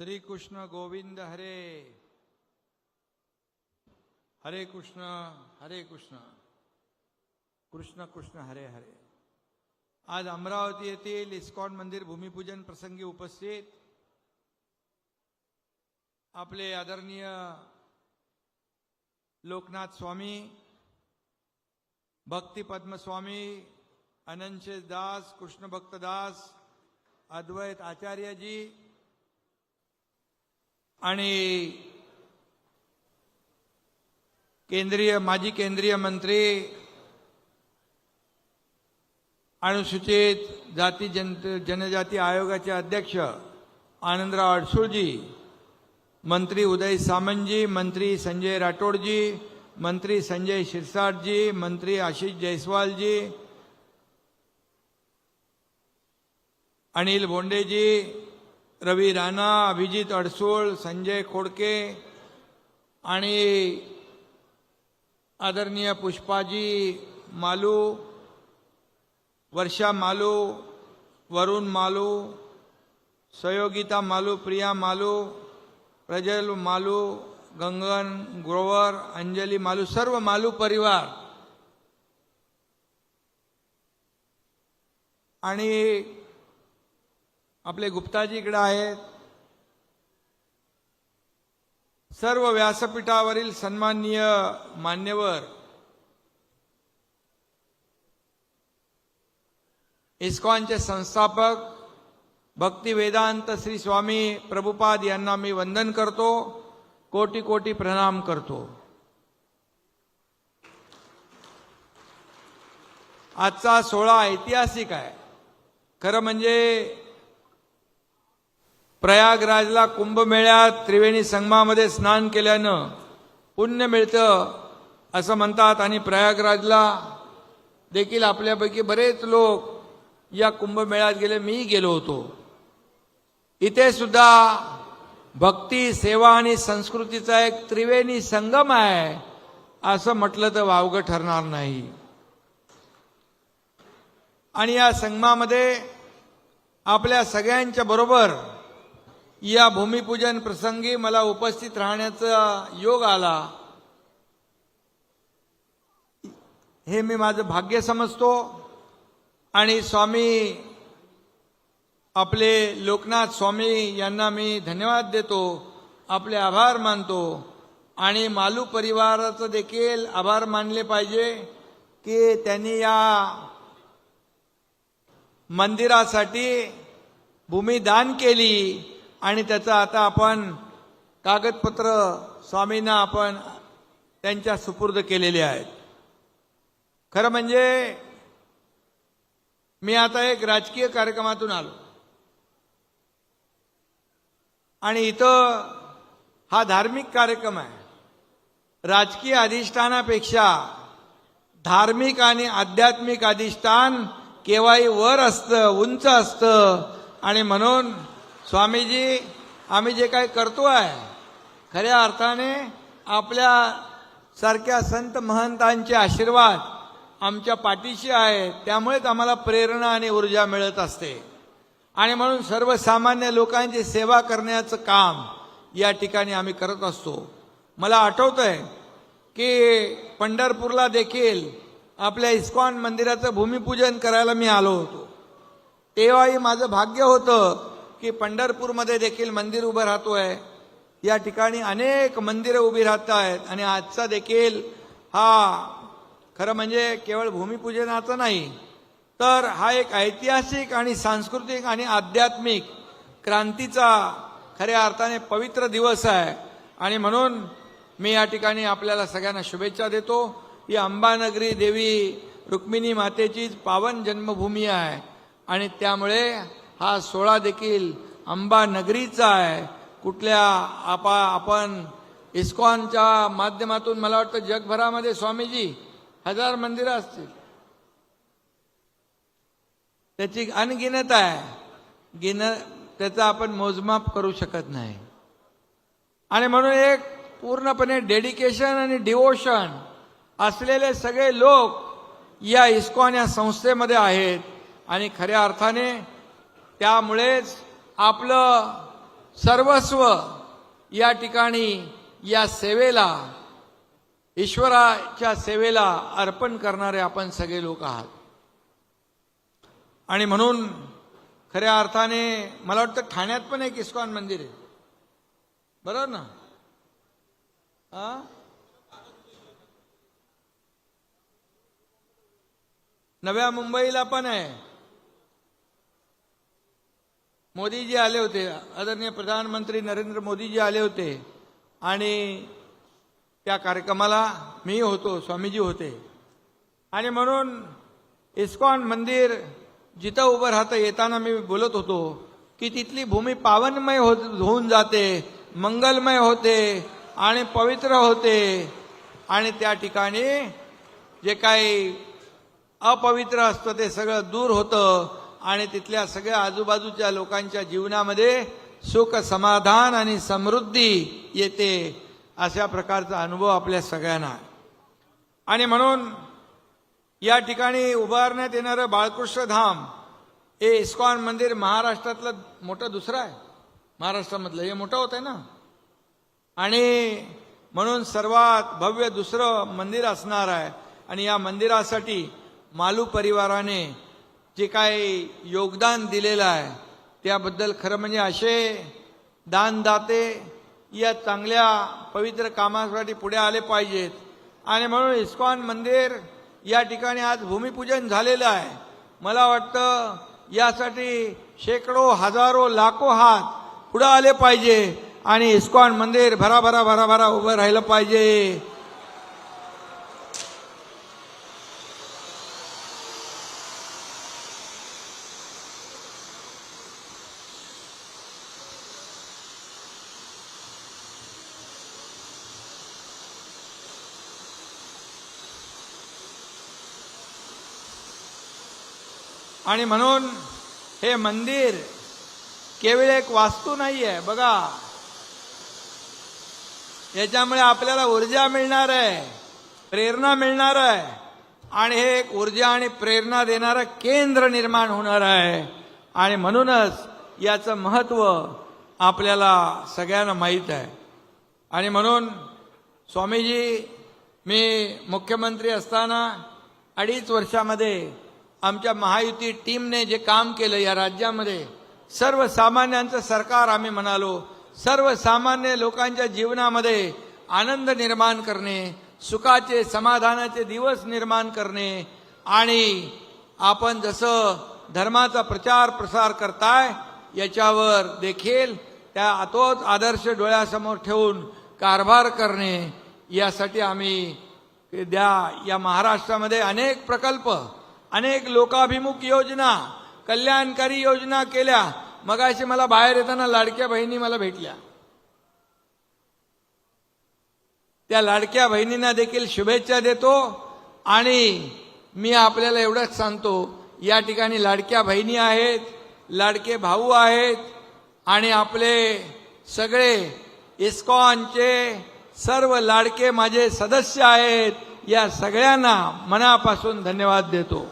श्री कृष्ण गोविंद हरे। हरे कृष्ण हरे कृष्ण। कृष्ण कृष्ण हरे हरे। आज अमरावती येथील इस्कॉन मंदिर भूमिपूजन प्रसंगी उपस्थित आपले आदरणीय लोकनाथ स्वामी भक्ती पद्मस्वामी अनंशेष दास कृष्ण भक्त दास अद्वैत आचार्यजी आणि केंद्रीय माजी केंद्रीय मंत्री अनुसूचित जाती जन जनजाती आयोगाचे अध्यक्ष आनंदराव अडसूळजी मंत्री उदय सामंतजी मंत्री संजय राठोडजी मंत्री संजय शिरसाटजी मंत्री आशिष जयस्वालजी अनिल बोंडेजी रवी राणा अभिजित अडसूळ संजय खोडके आणि आदरणीय पुष्पाजी मालू वर्षा मालू वरुण मालू सयोगिता मालू प्रिया मालू प्रजल मालू गंगन ग्रोवर अंजली मालू सर्व मालू परिवार. आणि आपले गुप्ताजी इकडे आहेत. सर्व व्यासपीठावरील सन्माननीय मान्यवर इस्कॉनचे संस्थापक भक्ती वेदांत श्री स्वामी प्रभुपाद यांना मी वंदन करतो कोटी कोटी प्रणाम करतो. आजचा सोहळा ऐतिहासिक आहे. खरं म्हणजे प्रयागराजला कुंभमेळ्यात त्रिवेणी संगमामध्ये स्नान केल्यानं पुण्य मिळतं असं म्हणतात. आणि प्रयागराजला देखील आपल्यापैकी बरेच लोक या कुंभमेळ्यात गेले. मी गेलो होतो. इथे सुद्धा भक्ती सेवा आणि संस्कृतीचा एक त्रिवेणी संगम आहे असं म्हटलं तर वावगं ठरणार नाही. आणि या संगमामध्ये आपल्या सगळ्यांच्या बरोबर या भूमिपूजन प्रसंगी मला उपस्थित राहण्याचा योग आला. हे मी माझं भाग्य समजतो आणि स्वामी आपले लोकनाथ स्वामी यांना मी धन्यवाद देतो आपले आभार मानतो आणि मालू परिवाराचं देखील आभार मानले पाहिजे की त्यांनी या मंदिरासाठी भूमी दान केली. आणि त्याचं आता आपण कागदपत्र स्वामींना आपण त्यांच्या सुपूर्द केलेले आहेत. खरं म्हणजे मी आता एक राजकीय कार्यक्रमातून आलो. आणि इथं हा धार्मिक कार्यक्रम आहे. राजकीय अधिष्ठानापेक्षा धार्मिक आणि आध्यात्मिक अधिष्ठान केव्हाही वर असतं उंच असतं आणि म्हणून स्वामीजी आम्ही जे काही करतो आहे खऱ्या अर्थाने आपल्या सारख्या संत महंतांचे आशीर्वाद आमच्या पाठीशी आहे त्यामुळेच आम्हाला प्रेरणा आणि ऊर्जा मिळत असते. आणि म्हणून सर्वसामान्य लोकांची सेवा करण्याचं काम या ठिकाणी आम्ही करत असतो. मला आठवतं आहे की पंढरपूरला देखील आपल्या इस्कॉन मंदिराचं भूमिपूजन करायला मी आलो होतो. तेव्हाही माझं भाग्य होतं की पंढरपूरमध्ये देखील मंदिर उभं राहतोय. या ठिकाणी अनेक मंदिरं उभी राहत आहेत आणि आजचा देखील हा खरं म्हणजे केवळ भूमिपूजनाचा नाही तर हा एक ऐतिहासिक आणि सांस्कृतिक आणि आध्यात्मिक क्रांतीचा खऱ्या अर्थाने पवित्र दिवस आहे. आणि म्हणून मी या ठिकाणी आपल्याला सगळ्यांना शुभेच्छा देतो. ही अंबानगरी देवी रुक्मिणी मातेचीच पावन जन्मभूमी आहे. आणि त्यामुळे हा सोहळा देखील अंबा नगरीचा आहे. कुठल्या आपा आपण इस्कॉनच्या माध्यमातून मला वाटतं जगभरामध्ये स्वामीजी हजार मंदिरं असतील. त्याची अनगिनत आहे. गिन त्याचा आपण मोजमाप करू शकत नाही. आणि म्हणून एक पूर्णपणे डेडिकेशन आणि डिवोशन असलेले सगळे लोक या इस्कॉन या संस्थेमध्ये आहेत. आणि खऱ्या अर्थाने त्यामुळेच आपलं सर्वस्व या ठिकाणी या सेवेला ईश्वराच्या सेवेला अर्पण करणारे आपण सगळे लोक आहात. आणि म्हणून खऱ्या अर्थाने मला वाटतं ठाण्यात पण एक इस्कॉन मंदिर आहे. बरोबर ना? आ? नव्या मुंबईला पण आहे. मोदीजी आले होते. आदरणीय प्रधानमंत्री नरेंद्र मोदीजी आले होते. आणि त्या कार्यक्रमाला मी होतो स्वामीजी होते. आणि म्हणून इस्कॉन मंदिर जिथं उभं राहतं येताना मी बोलत होतो की तिथली भूमी पावनमय हो होऊन जाते मंगलमय होते आणि पवित्र होते. आणि त्या ठिकाणी जे काही अपवित्र असतं ते सगळं दूर होतं. आणि तिथल्या सगळ्या आजूबाजूच्या लोकांच्या जीवनामध्ये सुख समाधान आणि समृद्धी येते अशा प्रकारचा अनुभव आपल्या सगळ्यांना आणि म्हणून या ठिकाणी उभारण्यात येणारं बाळकृष्ण धाम हे इस्कॉन मंदिर महाराष्ट्रातलं मोठं दुसरं आहे. महाराष्ट्रामधलं. हे मोठं होत आहे ना. आणि म्हणून सर्वात भव्य दुसरं मंदिर असणार आहे. आणि या मंदिरासाठी मालू परिवाराने जे काही योगदान दिलेलं आहे त्याबद्दल खरं म्हणजे असे दानदाते या चांगल्या पवित्र कामासाठी पुढे आले पाहिजेत. आणि म्हणून इस्कॉन मंदिर या ठिकाणी आज भूमिपूजन झालेलं आहे. मला वाटतं यासाठी शेकडो हजारो लाखो हात पुढे आले पाहिजे आणि इस्कॉन मंदिर भराभरा भराभरा उभं राहिलं पाहिजे. आणि म्हणून हे मंदिर केवळ एक वास्तू नाही आहे बघा. याच्यामुळे आपल्याला ऊर्जा मिळणार आहे प्रेरणा मिळणार आहे. आणि हे एक ऊर्जा आणि प्रेरणा देणारं केंद्र निर्माण होणार आहे. आणि म्हणूनच याचं महत्त्व आपल्याला सगळ्यांना माहीत आहे. आणि म्हणून स्वामीजी मी मुख्यमंत्री असताना अडीच वर्षामध्ये आमच्या महायुती टीमने जे काम केलं या राज्यामध्ये सर्वसामान्यांचं सरकार आम्ही म्हणालो सर्वसामान्य लोकांच्या जीवनामध्ये आनंद निर्माण करणे सुखाचे समाधानाचे दिवस निर्माण करणे आणि आपण जसं धर्माचा प्रचार प्रसार करताय याच्यावर देखील त्या तोच आदर्श डोळ्यासमोर ठेवून कारभार करणे यासाठी आम्ही द्या या महाराष्ट्रामध्ये अनेक प्रकल्प अनेक लोकाभिमुख योजना कल्याणकारी योजना केल्या. मगाशी मला बाहेर येताना लाडक्या बहिणी मला भेटल्या. त्या लाडक्या बहिणींना देखील शुभेच्छा देतो आणि मी आपल्याला एवढंच सांगतो या ठिकाणी लाडक्या बहिणी आहेत लाडके भाऊ आहेत आणि आपले सगळे इस्कॉनचे सर्व लाडके माझे सदस्य आहेत या सगळ्यांना मनापासून धन्यवाद देतो.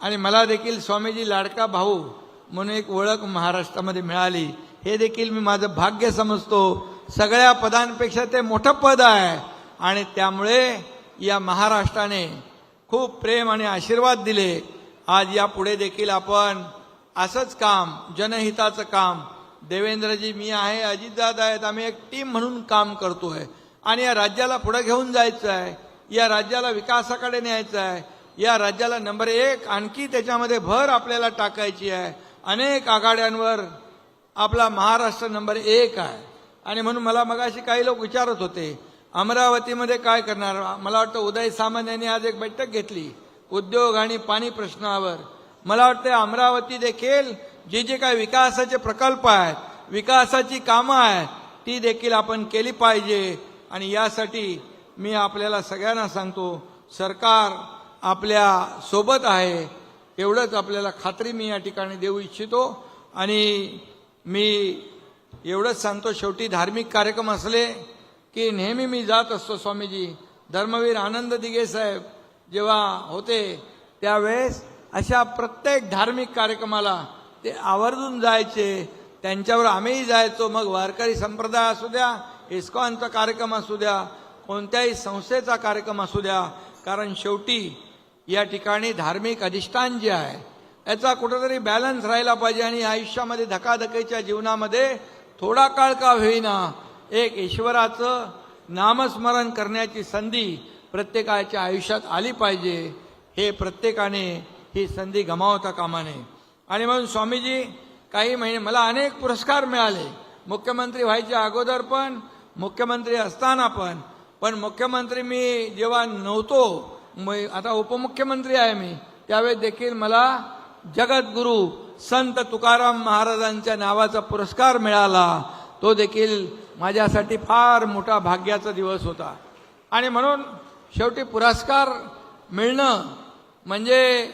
आणि मला देखील स्वामीजी लाडका भाऊ म्हणून एक ओळख महाराष्ट्रामध्ये मिळाली. हे देखील मी माझं भाग्य समजतो. सगळ्या पदांपेक्षा ते मोठं पद आहे. आणि त्यामुळे या महाराष्ट्राने खूप प्रेम आणि आशीर्वाद दिले. आज यापुढे देखील आपण असंच काम जनहिताचं काम. देवेंद्रजी मी आहे अजितदादा आहेत. आम्ही एक टीम म्हणून काम करतोय. आणि या राज्याला पुढे घेऊन जायचं आहे या राज्याला विकासाकडे न्यायचं आहे या राज्याला नंबर एक आणखी त्याच्यामध्ये भर आपल्याला टाकायची आहे. अनेक आघाड्यांवर आपला महाराष्ट्र नंबर एक आहे. आणि म्हणून मला मगाशी काही लोक विचारत होते अमरावतीमध्ये काय करणार? मला वाटतं उदय सामंत यांनी आज एक बैठक घेतली उद्योग आणि पाणी प्रश्नावर. मला वाटतं अमरावती देखील जे जे काही विकासाचे प्रकल्प आहेत विकासाची कामं आहेत ती देखील आपण केली पाहिजे. आणि यासाठी मी आपल्याला सगळ्यांना सांगतो सरकार आपल्यासोबत आहे एवढंच आपल्याला खात्री मी या ठिकाणी देऊ इच्छितो. आणि मी एवढंच सांगतो शेवटी धार्मिक कार्यक्रम असले की नेहमी मी जात असतो स्वामीजी. धर्मवीर आनंद दिघे साहेब जेव्हा होते त्यावेळेस अशा प्रत्येक धार्मिक कार्यक्रमाला ते आवर्जून जायचे. त्यांच्यावर आम्हीही जायचो. मग वारकरी संप्रदाय असू द्या इस्कॉनचा कार्यक्रम असू द्या कोणत्याही संस्थेचा कार्यक्रम असू द्या. कारण शेवटी या ठिकाणी धार्मिक अधिष्ठान जे आहे याचा कुठंतरी बॅलन्स राहिला पाहिजे आणि आयुष्यामध्ये धकाधकीच्या जीवनामध्ये थोडा काळ का होईना एक ईश्वराचं नामस्मरण करण्याची संधी प्रत्येकाच्या आयुष्यात आली पाहिजे. हे प्रत्येकाने ही संधी गमावता कामा नये आणि म्हणून स्वामीजी काही महिने मला अनेक पुरस्कार मिळाले. मुख्यमंत्री व्हायच्या अगोदर पण मुख्यमंत्री असताना पण पण मुख्यमंत्री मी जेव्हा नव्हतो म- आता उपमुख्यमंत्री आहे मी. त्यावेळेस देखील मला जगद्गुरु संत तुकाराम महाराजांच्या नावाचा पुरस्कार मिळाला. तो देखील माझ्यासाठी फार मोठा भाग्याचा दिवस होता. आणि म्हणून शेवटी पुरस्कार मिळणं म्हणजे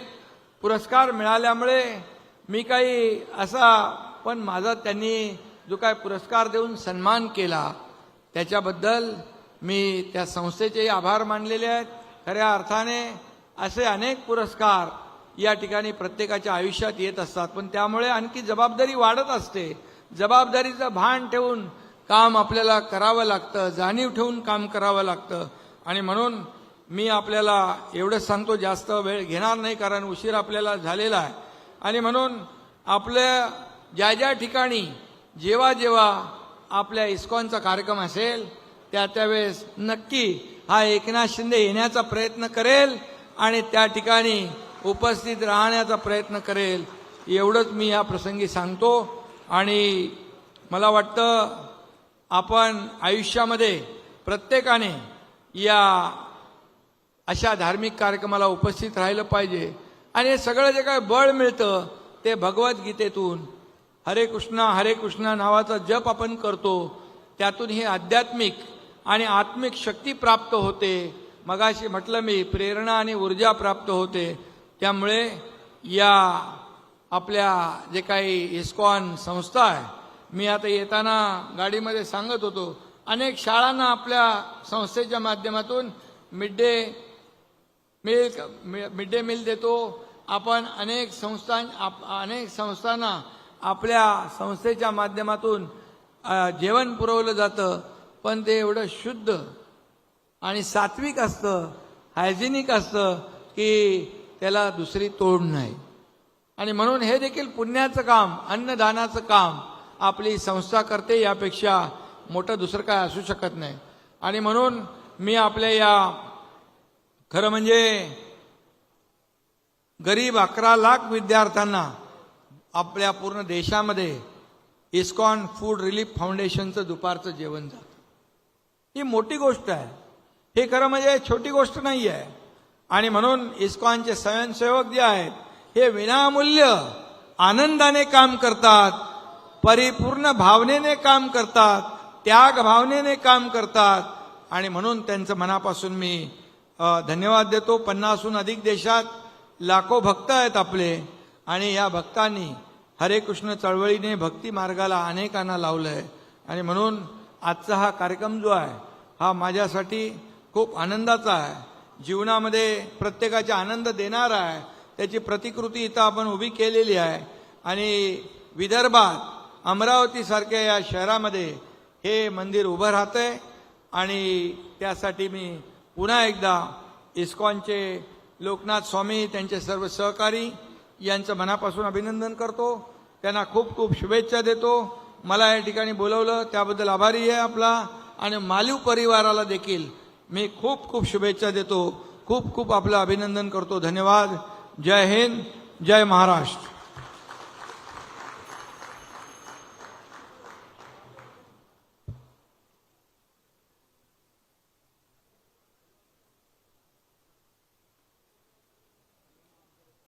पुरस्कार मिळाल्यामुळे मी काही असा पण माझा त्यांनी जो काय पुरस्कार देऊन सन्मान केला. त्याच्याबद्दल मी त्या संस्थेचेही आभार मानलेले आहेत. खऱ्या अर्थाने असे अनेक पुरस्कार या ठिकाणी प्रत्येकाच्या आयुष्यात येत असतात. पण त्यामुळे आणखी जबाबदारी वाढत असते. जबाबदारीचं भान ठेवून काम आपल्याला करावं लागतं जाणीव ठेवून काम करावं लागतं. आणि म्हणून मी आपल्याला एवढंच सांगतो जास्त वेळ घेणार नाही कारण उशीर आपल्याला झालेला आहे. आणि म्हणून आपल्या ज्या ज्या ठिकाणी जेव्हा जेव्हा आपल्या इस्कॉनचा कार्यक्रम असेल त्या त्यावेळेस नक्की हा एकनाथ शिंदे येण्याचा प्रयत्न करेल आणि त्या ठिकाणी उपस्थित राहण्याचा प्रयत्न करेल. एवढंच मी या प्रसंगी सांगतो. आणि मला वाटतं आपण आयुष्यामध्ये प्रत्येकाने या अशा धार्मिक कार्यक्रमाला उपस्थित राहिलं पाहिजे. आणि हे सगळं जे काय बळ मिळतं ते भगवद्गीतेतून हरे कृष्णा हरे कृष्णा नावाचा जप आपण करतो. त्यातून हे आध्यात्मिक आणि आत्मिक शक्ती प्राप्त होते. मगाशी म्हटलं मी प्रेरणा आणि ऊर्जा प्राप्त होते. त्यामुळे या आपल्या जे काही इस्कॉन संस्था आहे मी आता येताना गाडीमध्ये सांगत होतो अनेक शाळांना आपल्या संस्थेच्या माध्यमातून mid day meal mid day meal देतो. आपण अनेक संस्था आप- अनेक संस्थांना आपल्या संस्थेच्या माध्यमातून जेवण पुरवलं जातं. पण ते एवढं शुद्ध आणि सात्विक असतं हायजिनिक असतं की त्याला दुसरी तोड नाही. आणि म्हणून हे देखील पुण्याचं काम अन्नदानाचं काम आपली संस्था करते यापेक्षा मोठं दुसरं काय असू शकत नाही. आणि म्हणून मी आपल्या या खरं म्हणजे गरीब अकरा लाख विद्यार्थ्यांना आपल्या पूर्ण देशामध्ये इस्कॉन फूड रिलीफ फाउंडेशनचं दुपारचं जेवण झालं. ही मोठी गोष्ट आहे. हे खरं म्हणजे छोटी गोष्ट नाही आहे. आणि म्हणून इस्कॉनचे स्वयंसेवक जे आहेत हे विनामूल्य आनंदाने काम करतात परिपूर्ण भावनेने काम करतात त्याग भावनेने काम करतात. आणि म्हणून त्यांचं मनापासून मी धन्यवाद देतो. पन्नासहून अधिक देशात लाखो भक्त आहेत आपले. आणि या भक्तांनी हरे कृष्ण चळवळीने भक्ती मार्गाला अनेकांना लावलंय. आणि म्हणून आजचा हा कार्यक्रम जो आहे हा माझ्यासाठी खूप आनंदाचा आहे. जीवनामध्ये प्रत्येकाचा आनंद देणारा आहे. त्याची प्रतिकृती इथं आपण उभी केलेली आहे. आणि विदर्भात अमरावतीसारख्या या शहरामध्ये हे मंदिर उभं राहतंय. आणि त्यासाठी मी पुन्हा एकदा इस्कॉनचे लोकनाथ स्वामी त्यांचे सर्व सहकारी यांचं मनापासून अभिनंदन करतो. त्यांना खूप खूप शुभेच्छा देतो. मला या ठिकाणी बोलवलं. त्याबद्दल आभारी आहे आपला. आणि मालीव परिवाराला देखील मी खूप खूप शुभेच्छा देतो. खूप खूप आपलं अभिनंदन करतो. धन्यवाद. जय हिंद. जय महाराष्ट्र.